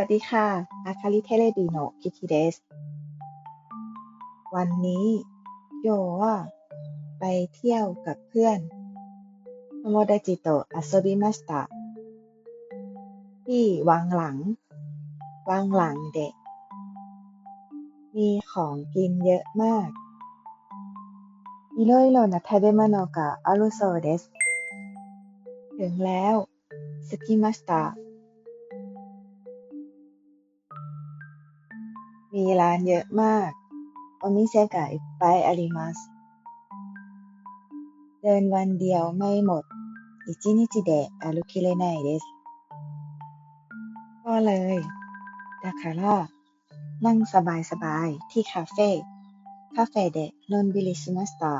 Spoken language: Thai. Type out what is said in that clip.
วัสดีค่ะ อาคาริเทเลดีโนคิคิเดส วันนี้โย่ไปเที่ยวกับเพื่อนโมดาจิโตะอาโซบิมาสตะที่วังหลัง วังหลังเด็ก มีของกินเยอะมากอิโรอิโรนะทาเบมานกะอารุโซเดส ถึงแล้วสกิมาสตา มีร้านเยอะมากโอมิเซกะไปอาริมัสเดินวันเดียวไม่หมดอิจินิจิเดะอารุคิเลไนเดสก็เลยดาคาร่านั่งสบายๆที่คาเฟ่คาเฟ่เดะนอนบิลิชิมาสตา